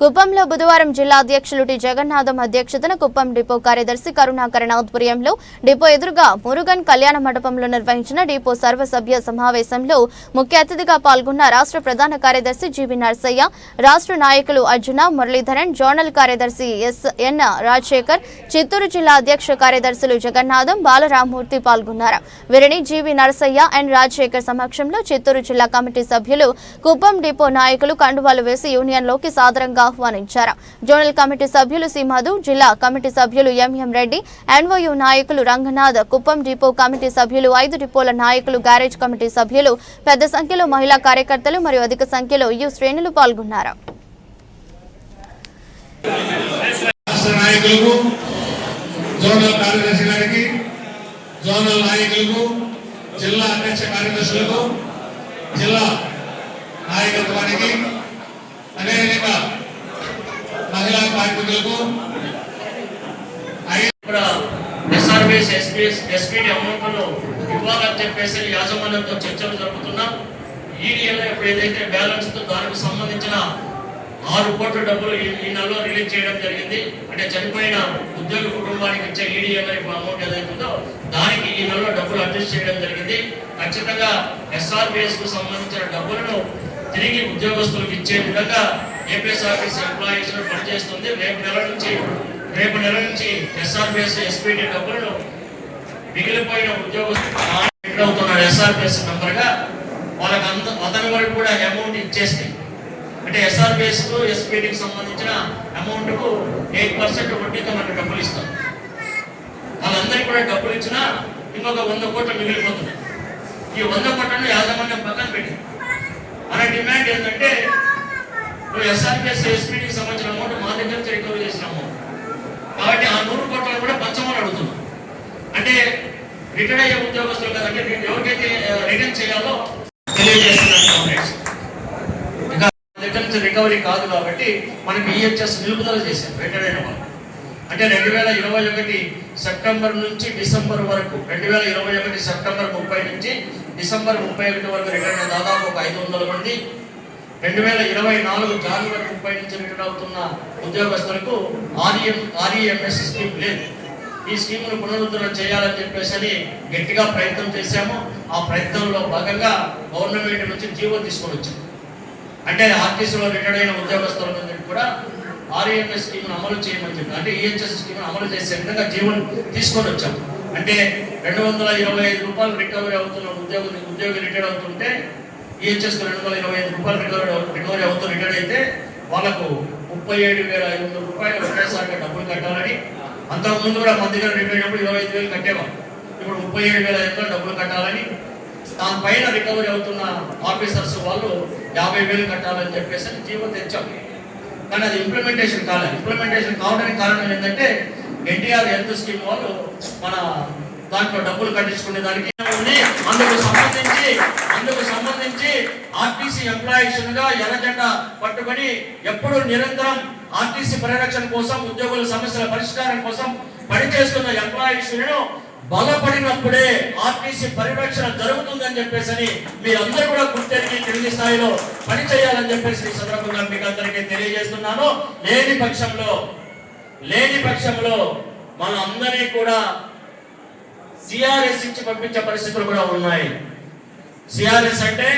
కుప్పంలో బుధవారం జిల్లా అధ్యక్షులు టి. జగన్నాథం అధ్యక్షతన కుప్పం డిపో కార్యదర్శి కరుణాకరణ ఆధ్వర్యంలో డిపో ఎదురుగా మురుగన్ కళ్యాణ మండపంలో నిర్వహించిన డిపో సర్వసభ్య సమావేశంలో ముఖ్య అతిథిగా పాల్గొన్న రాష్ట్ర ప్రధాన కార్యదర్శి జీవి నర్సయ్య రాష్ట్ర నాయకులు అర్జున మురళీధరన్ జోనల్ కార్యదర్శి ఎస్. ఎన్. రాజశేఖర్ చిత్తూరు జిల్లా అధ్యక్ష కార్యదర్శులు జగన్నాథం బాలరామూర్తి పాల్గొన్నారు. వీరిని జీవి నరసయ్య అండ్ రాజశేఖర్ సమక్షంలో చిత్తూరు జిల్లా కమిటీ సభ్యులు కుప్పం డిపో నాయకులు కండువాలు వేసి యూనియన్లోకి సాదరంగా ఆహ్వానించారు. జోనల్ కమిటీ సభ్యులు సి జిల్లా కమిటీ సభ్యులు ఎంఎం రెడ్డి ఎన్వయు నాయకులు రంగనాథ్ కుప్పం డిపో కమిటీ సభ్యులు ఐదు డిపోల నాయకులు గ్యారేజ్ కమిటీ సభ్యులు పెద్ద సంఖ్యలో మహిళా కార్యకర్తలు మరియు అధిక సంఖ్యలో యు శ్రేణులు పాల్గొన్నారు. నాయకులకు జోనల్ కార్యదర్శి గారికి జోనల్ నాయకులకు జిల్లా అధ్యక్ష కార్యదర్శులకు జిల్లా నాయకత్వానికి అనేక మహిళా కార్మికులకు ఐ- ఎస్పీఎస్ ఎస్పీడీ అమౌంట్ను ఇవ్వాలని చెప్పేసి యాజమాన్యంతో చర్చలు జరుపుతున్నాం. ఈడీఎల్ ఇప్పుడు ఏదైతే బ్యాలెన్స్తో దానికి సంబంధించిన ఆరు కోట్ల డబ్బులు ఈ నెలలో రిలీజ్ చేయడం జరిగింది. అంటే చనిపోయిన ఉద్యోగ కుటుంబానికి ఇచ్చే ఈడీఎల్ అమౌంట్ ఏదైతుందో ఉందో దానికి ఈ నెలలో డబ్బులు అడ్జస్ట్ చేయడం జరిగింది. ఖచ్చితంగా ఎస్ఆర్బిఎస్కు సంబంధించిన డబ్బులను తిరిగి ఉద్యోగస్తులకు ఇచ్చే విధంగా ఏపీఎస్ ఆఫీస్ ఎంప్లాయీస్ పనిచేస్తుంది. రేపు నెల నుంచి రేపు నెల నుంచి ఎస్ఆర్పిఎస్ ఎస్పీటీ డబ్బులను మిగిలిపోయిన ఉద్యోగస్తులు అవుతున్నారు ఎస్ఆర్బిఎస్ మెంబర్గా. వాళ్ళకి అంత అతని వరకు కూడా అమౌంట్ ఇచ్చేస్తే అంటే ఎస్ఆర్పిఎస్ ఎస్పీడికి ఎస్పీటీకి సంబంధించిన అమౌంట్కు ఎయిట్ పర్సెంట్ వడ్డీతో మనకు డబ్బులు ఇస్తాం వాళ్ళందరికీ కూడా డబ్బులు ఇచ్చినా ఇంకొక వంద కోట్లు మిగిలిపోతున్నాయి. ఈ వంద కోట్లను యాజమాన్యం పక్కన పెట్టి మన డిమాండ్ ఏంటంటే నువ్వు ఎస్ఆర్పిఎస్ ఎస్పీటీకి సంబంధించిన అమౌంట్ మా దగ్గర నుంచి రికవరీ చేసిన అమౌంట్ కాబట్టి ఆ నూరు కోట్లను కూడా పంచమని అడుగుతున్నాం. అంటే రిటైర్ అయ్యే ఉద్యోగస్తులు కదంటే నేను ఎవరికైతే రిటర్న్ చేయాలో తెలియజేస్తున్నాను ఇంకా దగ్గర నుంచి రికవరీ కాదు కాబట్టి మనకి ఈహెచ్ఎస్ నిలుపుదల చేశాం రిటైర్ అయిన వాళ్ళు. అంటే రెండు వేల ఇరవై ఒకటి సెప్టెంబర్ నుంచి డిసెంబర్ వరకు రెండు వేల ఇరవై ఒకటి సెప్టెంబర్ ముప్పై నుంచి డిసెంబర్ ముప్పై ఒకటి వరకు రిటర్న్ దాదాపు ఒక ఐదు వందల మంది. రెండు వేల ఇరవై నాలుగు జనవరి ముప్పై నుంచి రిటర్న్ అవుతున్న ఉద్యోగస్తులకు ఆర్ఈఎం ఆర్ఈఎంఎస్ స్కీమ్ లేదు. ఈ స్కీమ్ను పునరుద్ధరణ చేయాలని చెప్పేసి అని గట్టిగా ప్రయత్నం చేశాము. ఆ ప్రయత్నంలో భాగంగా గవర్నమెంట్ నుంచి జీవో తీసుకొని వచ్చాం. అంటే ఆర్టీసీలో రిటైర్ అయిన ఉద్యోగస్తుల నుంచి కూడా ఆర్ఏఎంఎస్ స్కీమ్ను అమలు చేయమని చెప్పి అంటే ఈహెచ్ఎస్ స్కీమ్ అమలు చేసే విధంగా జీవన్ తీసుకొని వచ్చాం. అంటే రెండు వందల ఇరవై ఐదు రూపాయలు రికవరీ అవుతున్న ఉద్యోగి ఉద్యోగి రిటైర్ అవుతుంటే ఈహెచ్ఎస్ రెండు వందల ఇరవై ఐదు రూపాయలు రికవరీ రికవరీ అవుతూ రిటైర్ అయితే వాళ్ళకు ముప్పై ఏడు వేల ఐదు వందల రూపాయలు ఒకేసారిగా డబ్బులు కట్టాలని. అంతకుముందు కూడా మన దగ్గర రిటైర్ అయినప్పుడు ఇరవై ఐదు వేలు కట్టేవాళ్ళు ఇప్పుడు ముప్పై ఏడు వేల ఐదు వందలు డబ్బులు కట్టాలని. దానిపైన రికవరీ అవుతున్న ఆఫీసర్స్ వాళ్ళు యాభై వేలు కట్టాలని చెప్పేసి జీవో తెచ్చాం. కానీ అది ఇంప్లిమెంటేషన్ కాలేదు ఇంప్లిమెంటేషన్ కావడానికి కారణం ఏంటంటే ఎన్టీఆర్ హెల్త్ స్కీమ్ వాళ్ళు మన దాంట్లో డబ్బులు కట్టించుకునే దానికి అందుకు సంబంధించి అందుకు సంబంధించి ఆర్టీసీ ఎంప్లాయీస్గా ఎర్రజెండా పట్టుకొని ఎప్పుడు నిరంతరం ఆర్టీసీ పరిరక్షణ కోసం ఉద్యోగుల సమస్యల పరిష్కారం కోసం పనిచేస్తున్న ఎంప్లాయీస్ బలపడినప్పుడే ఆర్టీసీ పరిరక్షణ జరుగుతుందని చెప్పేసి అని అందరు కూడా గుర్తెరిగి కింది స్థాయిలో పని చేయాలని చెప్పేసి ఈ సందర్భంగా మీకు అందరికీ తెలియజేస్తున్నాను. లేని పక్షంలో లేని పక్షంలో మన అందరినీ కూడా సిఆర్ఎస్ ఇచ్చి పంపించే పరిస్థితులు కూడా ఉన్నాయి. సిఆర్ఎస్ అంటే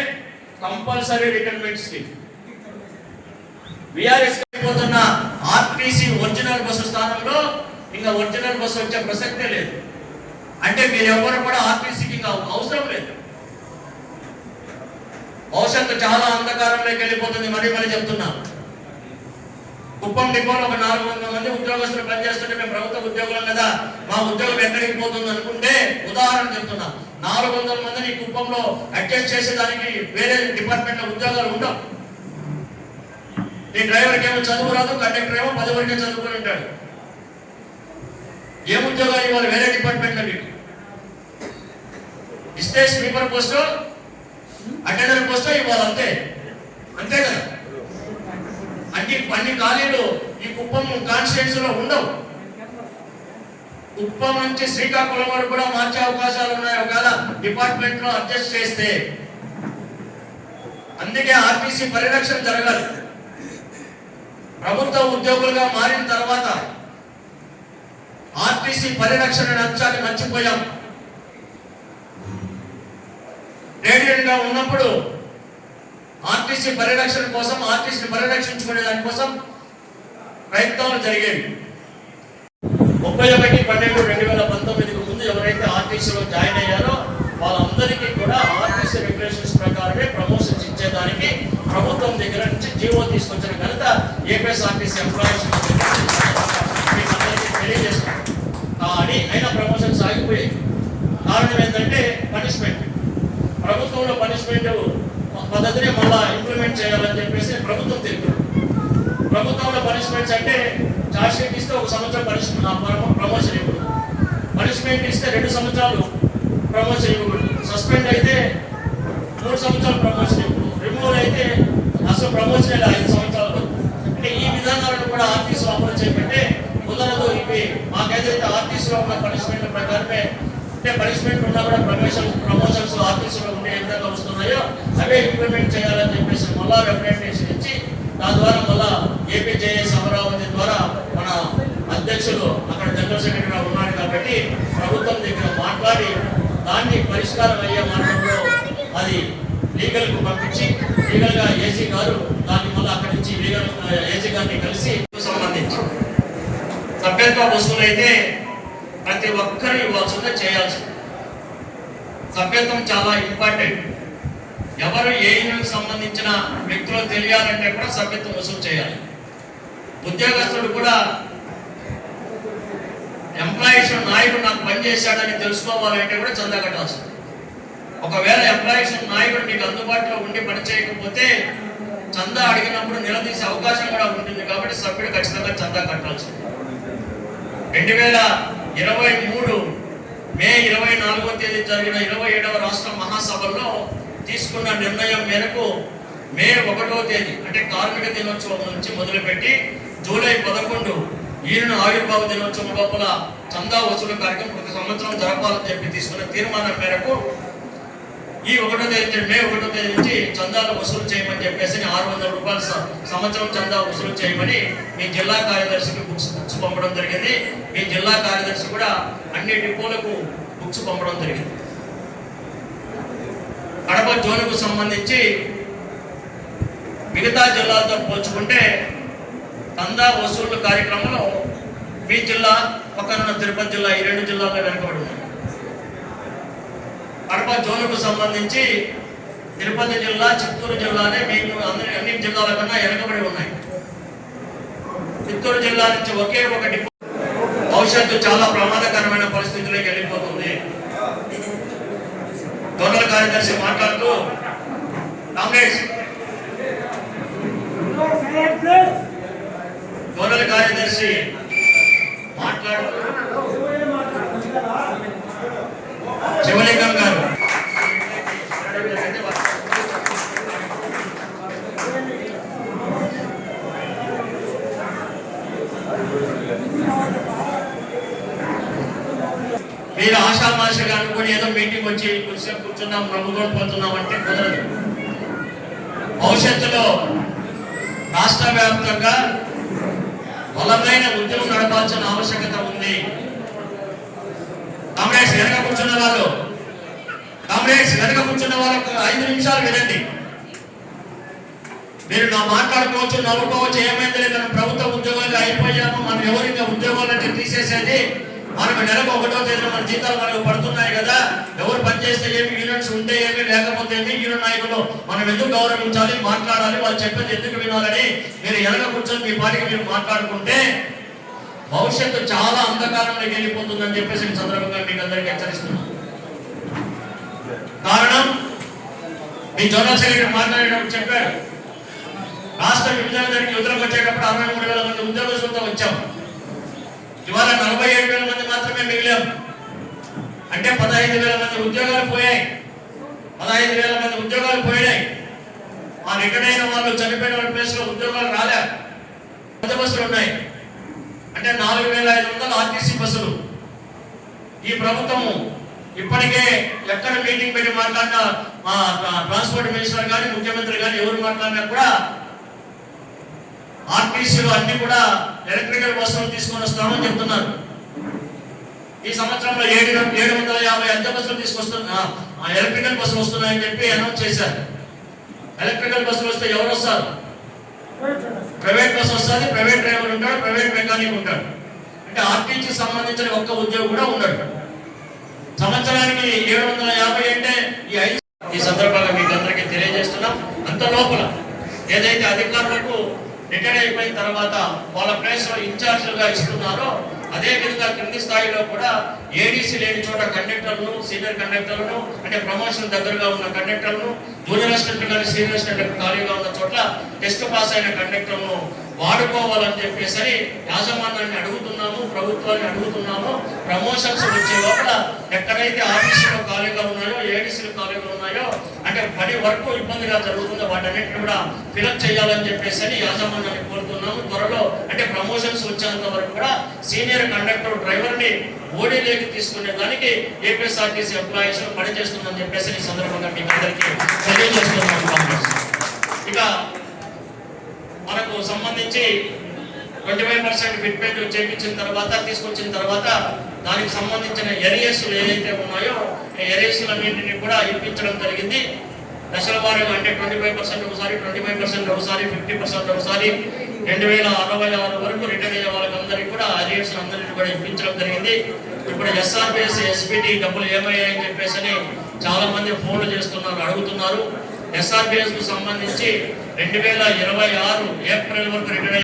కంపల్సరీ రిటైర్మెంట్ స్కీమ్ విఆర్ఎస్ పోతున్న ఆర్టీసీ ఒరిజినల్ బస్సు స్థానంలో ఇంకా ఒరిజినల్ బస్సు వచ్చే ప్రసక్తే లేదు. అంటే మీరు ఎవరు కూడా ఆర్టీసీకి ఇంకా అవసరం లేదు. భవిష్యత్తు చాలా అంధకారంలోకి వెళ్ళిపోతుంది. మరీ మరీ చెప్తున్నా. కుప్పం డిపోలో ఒక నాలుగు వందల మంది ఉద్యోగస్తులు పనిచేస్తుంటే మేము ప్రభుత్వ ఉద్యోగులం కదా. మా ఉద్యోగం ఎక్కడికి పోతుంది అనుకుంటే ఉదాహరణ చెప్తున్నా. నాలుగు వందల మందిని కుప్పంలో అడ్జస్ట్ చేసేదానికి వేరే డిపార్ట్మెంట్లో ఉద్యోగాలు ఉండవు. నీ డ్రైవర్కి ఏమో చదువు రాదు కండక్టర్ ఏమో పది వరకే చదువుకొని ఉంటాడు. ఏ ఉద్యోగాలు ఇవ్వాలి? వేరే డిపార్ట్మెంట్లో మీకు ఇస్తే స్వీపర్ పోస్టు అటెండర్ వస్తే ఇవ్వాలి అంతే అంతే కదా? అన్ని అన్ని ఖాళీలు ఈ కుప్పం కాన్స్టిట్యూన్సీ లో ఉండవు. కుప్పం నుంచి శ్రీకాకుళం వరకు కూడా మార్చే అవకాశాలు ఉన్నాయి. ఒకవేళ డిపార్ట్మెంట్లో అడ్జస్ట్ చేస్తే. అందుకే ఆర్టీసీ పరిరక్షణ జరగాలి. ప్రభుత్వ ఉద్యోగులుగా మారిన తర్వాత ఆర్టీసీ పరిరక్షణ అనే అంశాన్ని మర్చిపోయాం. ధైర్యంగా ఉన్నప్పుడు ఆర్టీసీ పరిరక్షణ కోసం ఆర్టీసీని పరిరక్షించుకునే దానికోసం ప్రయత్నాలు జరిగేవి. ముప్పై ఒకటి పన్నెండు రెండు వేల పంతొమ్మిదికి ముందు ఎవరైతే ఆర్టీసీలో జాయిన్ అయ్యారో వాళ్ళందరికీ కూడా ఆర్టీసీ రెగ్యులేషన్స్ ప్రకారమే ప్రమోషన్స్ ఇచ్చేదానికి ప్రభుత్వం దగ్గర నుంచి జీవో తీసుకొచ్చిన ఘనత ఏపీఎస్ఆర్టీసీ ఎంప్లాయీస్ మీకు అందరికీ కానీ అయినా ప్రమోషన్స్ ఆగిపోయాయి కారణం ఏంటంటే పనిష్మెంట్. ప్రభుత్వంలో పనిష్మెంట్ పద్ధతిని మళ్ళా ఇంప్లిమెంట్ చేయాలని చెప్పేసి ప్రభుత్వం తెలిపారు. ప్రభుత్వంలో పనిష్మెంట్స్ అంటే చార్జ్షీట్ ఇస్తే ఒక సంవత్సరం పనిష్మెంట్ ప్రమోషన్ ఇవ్వకూడదు. పనిష్మెంట్ ఇస్తే రెండు సంవత్సరాలు ప్రమోషన్ ఇవ్వకూడదు. సస్పెండ్ అయితే మూడు సంవత్సరాలు ప్రమోషన్ ఇవ్వకూడదు. రిమూవల్ అయితే అసలు ప్రమోషన్ ఐదు సంవత్సరాలు అంటే ఈ విధానాలను కూడా ఆర్టీసీ అమలు చేయబట్టే కుదరదు ఇవి మాకైతే ఆర్టీసీలో ఉన్న పనిష్మెంట్ ప్రకారమే అంటే పనిష్మెంట్ ఉన్నా కూడా ప్రమోషన్ ప్రమోషన్స్ ఆఫీసులో ఉండే ఏ విధంగా వస్తున్నాయో అవే ఇంప్లిమెంట్ చేయాలని చెప్పేసి మళ్ళా రిప్రజెంటేషన్ ఇచ్చి దాని ద్వారా మళ్ళా ఏపీజేఎస్ అమరావతి ద్వారా మన అధ్యక్షులు అక్కడ జనరల్ సెక్రటరీగా ఉన్నాడు కాబట్టి ప్రభుత్వం దగ్గర మాట్లాడి దాన్ని పరిష్కారం అయ్యే మార్గంలో అది లీగల్కు పంపించి లీగల్గా ఏసీ గారు దాన్ని మళ్ళీ అక్కడి నుంచి లీగల్ ఏసీ గారిని కలిసి సంబంధించి. సభ్యత్వ వస్తువులైతే ప్రతి ఒక్కరు ఇవ్వాల్సిందే చేయాల్సి సభ్యత్వం చాలా ఇంపార్టెంట్. ఎవరు ఏ యూనియన్కి సంబంధించిన వ్యక్తులు తెలియాలంటే కూడా సభ్యత్వం వసూలు చేయాలి. ఉద్యోగస్తుడు కూడా ఎంప్లాయీస్ నాయకుడు నాకు పని చేశాడని తెలుసుకోవాలంటే కూడా చందా కట్టాల్సింది. ఒకవేళ ఎంప్లాయీస్ నాయకుడు మీకు అందుబాటులో ఉండి పని చేయకపోతే చందా అడిగినప్పుడు నిలదీసే అవకాశం కూడా ఉంటుంది కాబట్టి సభ్యుడు ఖచ్చితంగా చందా కట్టాల్సింది. రెండు వేల ఇరవై మూడు మే ఇరవై నాలుగో తేదీ జరిగిన ఇరవై ఏడవ రాష్ట్ర మహాసభలో తీసుకున్న నిర్ణయం మేరకు మే ఒకటో తేదీ అంటే కార్మిక దినోత్సవం నుంచి మొదలుపెట్టి జూలై పదకొండు ఈయన ఆవిర్భావ దినోత్సవం లోపల చందా వసూలు కార్యక్రమం ప్రతి సంవత్సరం జరపాలని చెప్పి తీసుకున్న తీర్మానం మేరకు ఈ ఒకటో తేదీ నుంచి మే ఒకటో తేదీ నుంచి చందాలు వసూలు చేయమని చెప్పేసి ఆరు వందల రూపాయలు సంవత్సరం చందా వసూలు చేయమని మీ జిల్లా కార్యదర్శికి బుక్స్ బుక్స్ పంపడం జరిగింది. మీ జిల్లా కార్యదర్శి కూడా అన్ని డిపోలకు బుక్స్ పంపడం జరిగింది. కడప జోన్కు సంబంధించి మిగతా జిల్లాలతో పోల్చుకుంటే చందా వసూలు కార్యక్రమంలో మీ జిల్లా పక్కనున్న తిరుపతి జిల్లా ఈ రెండు జిల్లాల్లో వెనుకబడి ఉన్నాయి కడప జోన్కు సంబంధించి తిరుపతి జిల్లా చిత్తూరు జిల్లానే మీకు అందరి అన్ని జిల్లాల కన్నా వెనకబడి ఉన్నాయి. చిత్తూరు జిల్లా నుంచి ఒకే ఒకటి భవిష్యత్తు చాలా ప్రమాదకరమైన పరిస్థితుల్లోకి వెళ్ళిపోతుంది. జోనల్ కార్యదర్శి మాట్లాడుతూ కాంగ్రెస్ జోనల్ కార్యదర్శి మాట్లాడుతూ శివలింగం గారు మీరు ఆషామాషగా అనుకుని ఏదో మీటింగ్ వచ్చి కొద్దిసేపు కూర్చున్నాం ప్రభుత్వం అంటే కుదరదు. భవిష్యత్తులో రాష్ట్ర వ్యాప్తంగా బలమైన ఉద్యమం నడపాల్సిన ఆవశ్యకత ఉంది. కాంగ్రెస్ వెనక కూర్చున్న వాళ్ళు కాంగ్రెస్ వెనక కూర్చున్న వాళ్ళకు ఐదు నిమిషాలు వినండి. మీరు నా మాట్లాడుకోవచ్చు నవ్వుకోవచ్చు ఏమైంది లేదు ప్రభుత్వ ఉద్యోగాలు అయిపోయాము మనం ఎవరింకా ఉద్యోగాలు అంటే తీసేసేది మనకు నెలకు ఒకటో తేదీన మన జీతాలు మనకు పడుతున్నాయి కదా. ఎవరు పనిచేస్తే ఏమి యూనిట్స్ ఉంటే ఏమి లేకపోతే ఏమి యూనియన్ నాయకులు మనం ఎందుకు గౌరవించాలి మాట్లాడాలి వాళ్ళు చెప్పేది ఎందుకు వినాలని మీరు వెనక కూర్చొని మీ పాటికి మీరు మాట్లాడుకుంటే భవిష్యత్తు చాలా అంధకారంలోకి వెళ్ళిపోతుందని చెప్పేసి సందర్భంగా మీకు అందరికీ హెచ్చరిస్తున్నాను. కారణం మీ జనరల్ సెక్రటరీ మాట్లాడేటప్పుడు చెప్పారు. రాష్ట్ర విభజన జరిగి ఉద్యోగం వచ్చేటప్పుడు అరవై మూడు వేల మంది ఉద్యోగస్తులతో వచ్చాం. ఇవాళ నలభై ఏడు వేల మంది మాత్రమే మిగిలాం. అంటే పదహైదు వేల మంది ఉద్యోగాలు పోయాయి. పదహైదు వేల మంది ఉద్యోగాలు పోయినాయి. ఆ రిటైర్ అయిన వాళ్ళు చనిపోయిన వాళ్ళ ప్లేస్లో ఉద్యోగాలు రాలే. పెద్ద బస్సులు ఉన్నాయి. అంటే నాలుగు వేల ఐదు వందల ఆర్టీసీ బస్సులు. ఈ ప్రభుత్వము ఇప్పటికే ఎక్కడ మీటింగ్ పెట్టి మాట్లాడినా మా ట్రాన్స్పోర్ట్ మినిస్టర్ కానీ ముఖ్యమంత్రి కానీ ఎవరు మాట్లాడినా కూడా ఆర్టీసీలు అన్ని కూడా ఎలక్ట్రికల్ బస్సులు తీసుకొని వస్తామని చెప్తున్నారు. ఈ సంవత్సరంలో ఏడు ఏడు వందల యాభై అద్దె బస్సులు తీసుకొస్తున్నా ఆ ఎలక్ట్రికల్ బస్సులు వస్తున్నాయని చెప్పి అనౌన్స్ చేశారు. ఎలక్ట్రికల్ బస్సులు వస్తే ఎవరు వస్తారు? ప్రైవేట్ బస్సు వస్తుంది ప్రైవేట్ డ్రైవర్ ఉంటాడు ప్రైవేట్ మెకానిక్ ఉంటాడు. అంటే ఆర్టీసీ సంబంధించిన ఒక్క ఉద్యోగం కూడా ఉండడు. సంవత్సరానికి ఏడు వందల యాభై అంటే ఈ ఐదు ఈ సందర్భంగా మీకు అందరికీ తెలియజేస్తున్నాం. అంత లోపల ఏదైతే అధికారులకు రిటైర్ అయిపోయిన తర్వాత వాళ్ళ ప్లేస్లో ఇన్ఛార్జ్లుగా ఇస్తున్నారో అదే విధంగా కింది స్థాయిలో కూడా ఏడీసీ లేని చోట కండక్టర్లను సీనియర్ కండక్టర్లను అంటే ప్రమోషన్ దగ్గరగా ఉన్న కండక్టర్లను జూనియర్ అసిస్టెంట్ కానీ సీనియర్ అసిస్టెంట్ ఖాళీగా ఉన్న చోట్ల టెస్ట్ పాస్ అయిన కండక్టర్లను వాడుకోవాలని చెప్పేసి యాజమాన్యాన్ని అడుగుతున్నాము ప్రభుత్వాన్ని అడుగుతున్నాము. ప్రమోషన్స్ వచ్చే లోపల ఎక్కడైతే ఆఫీసులో ఖాళీగా ఉన్నాయో ఏడీసీలు ఖాళీగా ఉన్నాయో అంటే పని వరకు ఇబ్బందిగా జరుగుతుందో వాటన్నిటిని కూడా ఫిలప్ చేయాలని చెప్పేసి యాజమాన్యాన్ని కోరుతున్నాము. త్వరలో అంటే ప్రమోషన్స్ వచ్చేంత వరకు కూడా సీనియర్ కండక్టర్ డ్రైవర్ని ఓడీలోకి తీసుకునే దానికి ఏపీఎస్ఆర్టీసీ ఎంప్లాయీస్ పనిచేస్తుందని చెప్పేసి ఈ సందర్భంగా మీకు అందరికీ తెలియజేస్తున్నాము కాంగ్రెస్. ఇక మనకు సంబంధించి ట్వంటీ ఫైవ్ పర్సెంట్ ఫిట్మెంట్ చేయించిన తర్వాత తీసుకొచ్చిన తర్వాత దానికి సంబంధించిన ఎరియర్స్లు ఏదైతే ఉన్నాయో ఎరియర్స్లన్నింటినీ కూడా ఇప్పించడం జరిగింది. దశల వారీగా అంటే ట్వంటీ ఫైవ్ పర్సెంట్ ఒకసారి ట్వంటీ ఫైవ్ పర్సెంట్ ఒకసారి ఫిఫ్టీ పర్సెంట్ ఒకసారి రెండు వేల అరవై ఆరు వరకు రిటైర్ అయ్యే వాళ్ళకందరికీ కూడా అరియర్స్ అందరినీ కూడా ఇప్పించడం జరిగింది. ఇప్పుడు ఎస్ఆర్పిఎస్ ఎస్బిటి డబ్బులు ఏమయ్యాయని చెప్పేసి అని చాలా మంది ఫోన్లు చేస్తున్నారు అడుగుతున్నారు. ఎస్ఆర్పిఎస్కు సంబంధించి రెండు వేల ఇరవై ఆరు ఏప్రిల్ వరకు రిటైర్